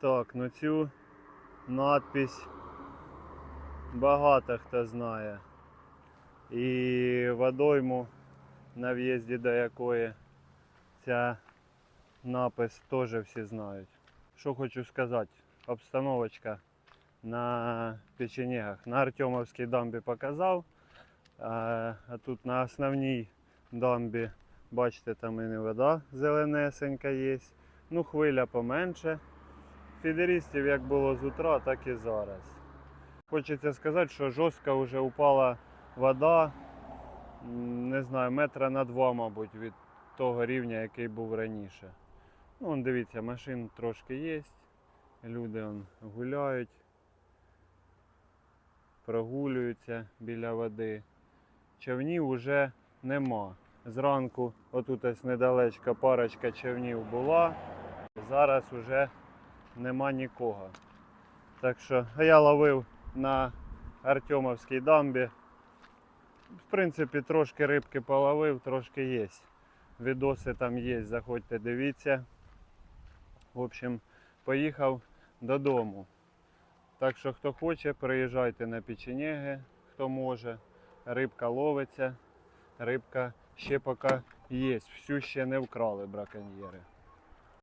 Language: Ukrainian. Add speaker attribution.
Speaker 1: Так, ну цю надпись багато хто знає. І водойму, на в'їзді до якої ця напис теж всі знають. Що хочу сказати, обстановочка на печенегах. На Артемовській дамбі показав, а, тут на основній дамбі, бачите, там і не вода зеленесенька є. Ну, хвиля поменше. Фідерістів як було з утра, так і зараз. Хочеться сказати, що жорстко вже упала вода, не знаю, метра на два, мабуть, від того рівня, який був раніше. Ну, вон, дивіться, машин трошки є. Люди вон, гуляють, прогулюються біля води. Човнів уже нема. Зранку отут ось недалечко парочка човнів була. Зараз уже нема нікого. Так що, я ловив на Артемовській дамбі. В принципі, трошки рибки половив, трошки є. Відоси там є, заходьте, дивіться. В общем, поїхав додому. Так що, хто хоче, приїжджайте на печенеги, хто може. Рибка ловиться, рибка ще поки є. Всю ще не вкрали браконьєри.